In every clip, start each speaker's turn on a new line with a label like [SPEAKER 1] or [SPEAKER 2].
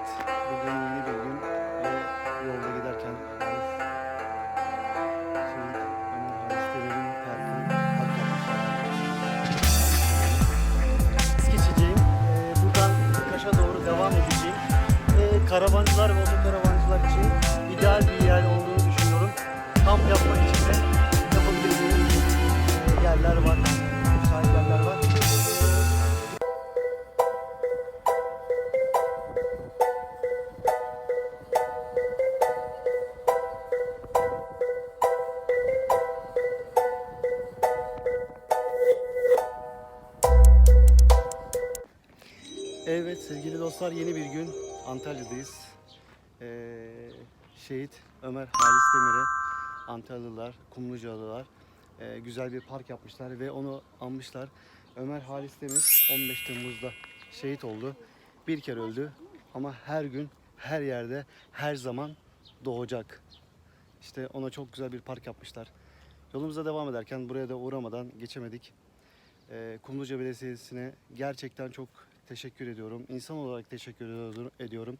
[SPEAKER 1] Evet, bugün Evet sevgili dostlar yeni bir gün Antalya'dayız. Ee, şehit Ömer Halis Demir'e Antalyalılar, Kumlucalılar e, güzel bir park yapmışlar ve onu anmışlar. Ömer Halis Demir 15 Temmuz'da şehit oldu. Bir kere öldü ama her gün, her yerde, her zaman doğacak. İşte ona çok güzel bir park yapmışlar. Yolumuza devam ederken buraya da uğramadan geçemedik. Ee, Kumluca Belediyesi'ne gerçekten çok teşekkür ediyorum. İnsan olarak teşekkür ediyorum-.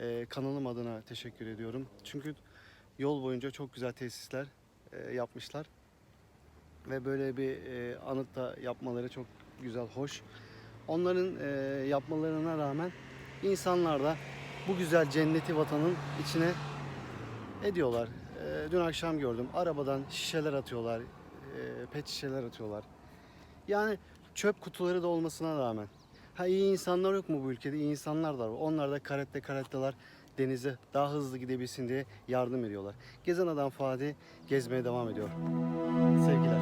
[SPEAKER 1] Ee, kanalım adına teşekkür ediyorum. Çünkü yol boyunca çok güzel tesisler e, yapmışlar. Ve böyle bir e, anıt da yapmaları çok güzel, hoş. Onların e, yapmalarına rağmen insanlar da bu güzel cenneti vatanın içine ediyorlar. E, dün akşam gördüm. Arabadan şişeler atıyorlar. e, pet şişeler atıyorlar. Yani çöp kutuları da olmasına rağmen. Ha iyi insanlar yok mu bu ülkede? İyi insanlar da var. Onlar da karette karetteler denize daha hızlı gidebilsin diye yardım ediyorlar. Gezen Adam Fadi gezmeye devam ediyor. Sevgiler.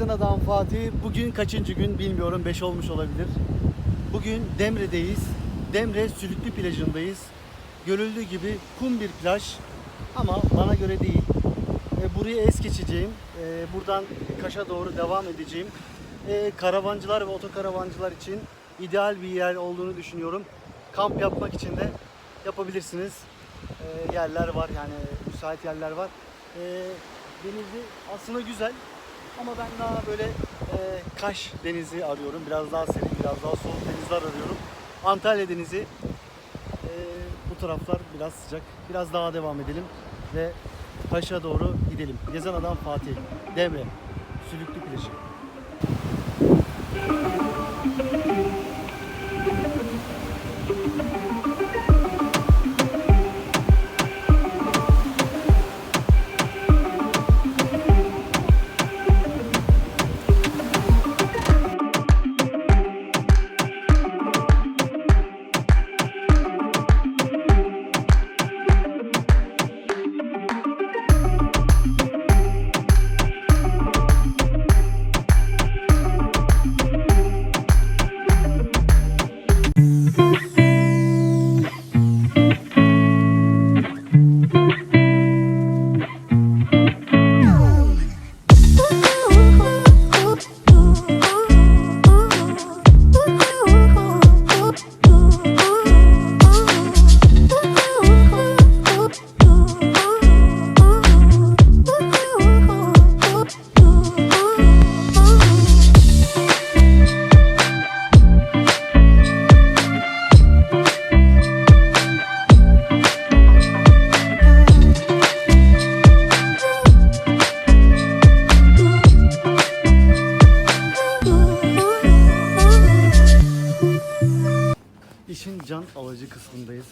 [SPEAKER 1] Gezen Adam Fatih. Bugün kaçıncı gün bilmiyorum, 5 olmuş olabilir. Bugün Demre'deyiz. Demre Sülüklü plajındayız. Görüldüğü gibi kum bir plaj ama bana göre değil. E, buraya es geçeceğim. E, buradan Kaş'a doğru devam edeceğim. E, karavancılar ve otokaravancılar için ideal bir yer olduğunu düşünüyorum. Kamp yapmak için de yapabilirsiniz. E, yerler var yani müsait yerler var. E, denizi aslında güzel ama ben daha böyle e, Kaş denizi arıyorum. Biraz daha serin, biraz daha soğuk denizler arıyorum. Antalya denizi e, bu taraflar biraz sıcak. Biraz daha devam edelim ve Kaş'a doğru gidelim. Gezen Adam Fatih, Devre, Sülüklü Plajı.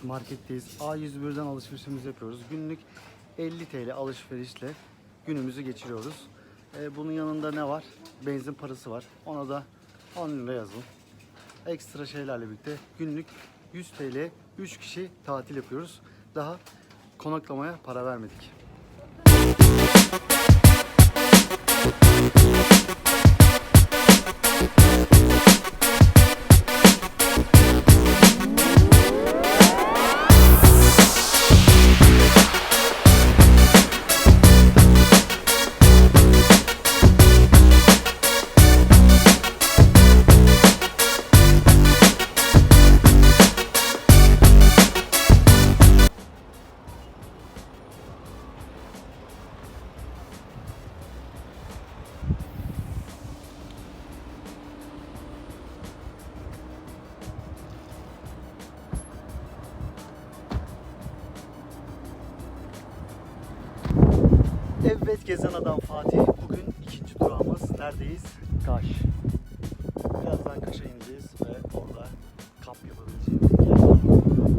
[SPEAKER 1] Marketteyiz. A101'den alışverişimizi yapıyoruz. Günlük 50 TL alışverişle günümüzü geçiriyoruz. Ee, bunun yanında ne var? Benzin parası var. Ona da 10 lira yazın. Ekstra şeylerle birlikte günlük 100 TL 3 kişi tatil yapıyoruz. Daha konaklamaya para vermedik. Evet Gezen Adam Fatih. Bugün ikinci durağımız neredeyiz? Kaş. Birazdan Kaş'a ineceğiz ve orada kamp yapabileceğimiz.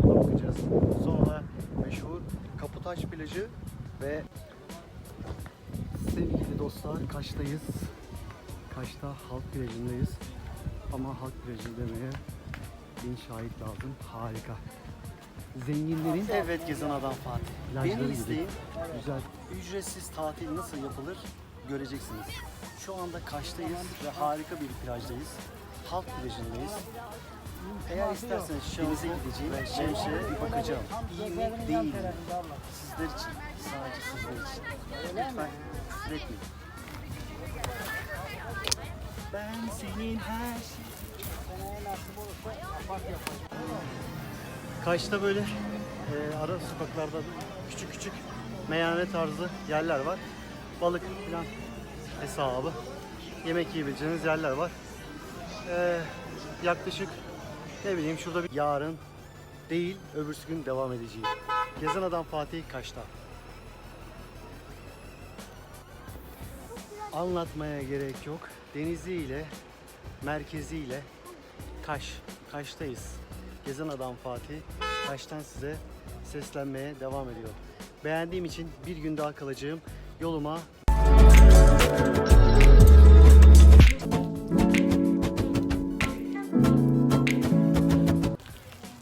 [SPEAKER 1] Ona bakacağız. Sonra meşhur Kaputaş plajı ve sevgili dostlar Kaş'tayız. Kaş'ta halk plajındayız. Ama halk plajı demeye bin şahit lazım. Harika. Zenginlerin Evet Gezen Adam Fatih.
[SPEAKER 2] Plajları
[SPEAKER 1] Beni
[SPEAKER 2] gibi.
[SPEAKER 1] izleyin.
[SPEAKER 2] Güzel.
[SPEAKER 1] Ücretsiz tatil nasıl yapılır göreceksiniz. Şu anda Kaş'tayız ve harika bir plajdayız. Halk plajındayız. Eğer isterseniz denize gideceğim ve şemsiye bir bakacağım. İyi mi değil mi? Sizler için, sadece sizler için. Lütfen küfür etmeyin. Ben senin her şey- Kaş'ta böyle e, ara sokaklarda küçük küçük meyhane tarzı yerler var. Balık falan hesabı. Yemek yiyebileceğiniz yerler var. E, yaklaşık ne bileyim şurada bir yarın değil öbürsü gün devam edeceğim. Gezen Adam Fatih Kaş'ta. Anlatmaya gerek yok. Deniziyle, merkeziyle Kaş, Kaş'tayız. Gezen Adam Fatih, Kaş'tan size seslenmeye devam ediyor. Beğendiğim için bir gün daha kalacağım. Yoluma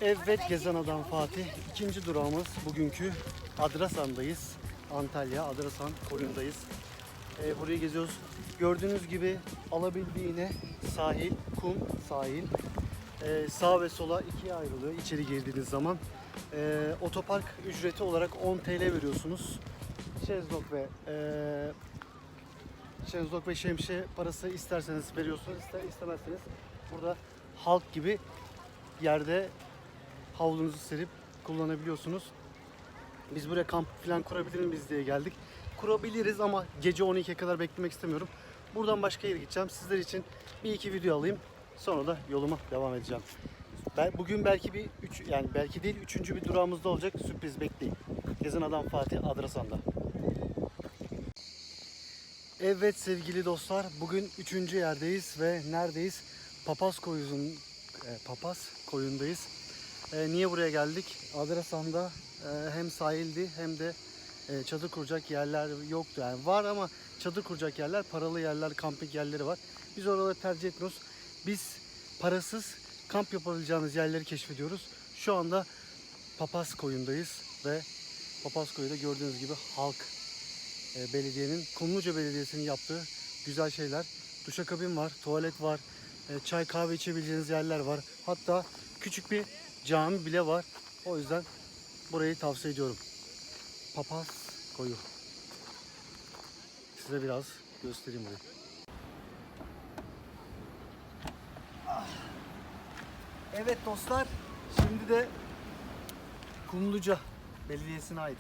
[SPEAKER 1] Evet Gezen Adam Fatih. İkinci durağımız bugünkü Adrasan'dayız. Antalya, Adrasan koyundayız. Ee, burayı geziyoruz. Gördüğünüz gibi alabildiğine sahil, kum sahil. Ee, sağ ve sola ikiye ayrılıyor içeri girdiğiniz zaman. Ee, otopark ücreti olarak 10 TL veriyorsunuz. Şezlong ve ee, şezlong ve şemsiye parası isterseniz veriyorsunuz, ister istemezseniz burada halk gibi yerde havlunuzu serip kullanabiliyorsunuz. Biz buraya kamp falan kurabilir miyiz diye geldik. Kurabiliriz ama gece 12'ye kadar beklemek istemiyorum. Buradan başka yere gideceğim. Sizler için bir iki video alayım. Sonra da yoluma devam edeceğim. Ben bugün belki bir üç, yani belki değil üçüncü bir durağımızda olacak. Sürpriz bekleyin. Gezen Adam Fatih Adrasan'da. Evet sevgili dostlar, bugün üçüncü yerdeyiz ve neredeyiz? Papaz koyunun e, Papaz koyundayız. E, niye buraya geldik? Adrasan'da e, hem sahildi hem de e, çadır kuracak yerler yoktu. Yani var ama çadır kuracak yerler, paralı yerler, kamping yerleri var. Biz oraları tercih etmiyoruz. Biz parasız kamp yapabileceğiniz yerleri keşfediyoruz. Şu anda Papaz koyundayız ve Papaz koyunda gördüğünüz gibi halk e, belediyenin, Kumluca Belediyesi'nin yaptığı güzel şeyler. Duşakabin var, tuvalet var, e, çay kahve içebileceğiniz yerler var. Hatta küçük bir cami bile var. O yüzden burayı tavsiye ediyorum. Papaz koyu. Size biraz göstereyim burayı. Evet dostlar, şimdi de Kumluca Belediyesi'ne ait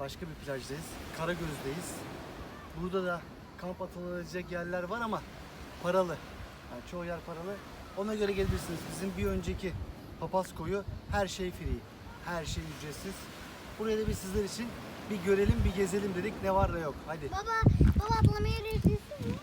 [SPEAKER 1] başka bir plajdayız. Karagöz'deyiz. Burada da kamp atılabilecek yerler var ama paralı. Yani çoğu yer paralı. Ona göre gelebilirsiniz. Bizim bir önceki Papaz Koyu her şey free. Her şey ücretsiz. Buraya da bir sizler için bir görelim, bir gezelim dedik. Ne var ne yok. Hadi.
[SPEAKER 3] Baba, baba atlama yeri ücretsiz mi?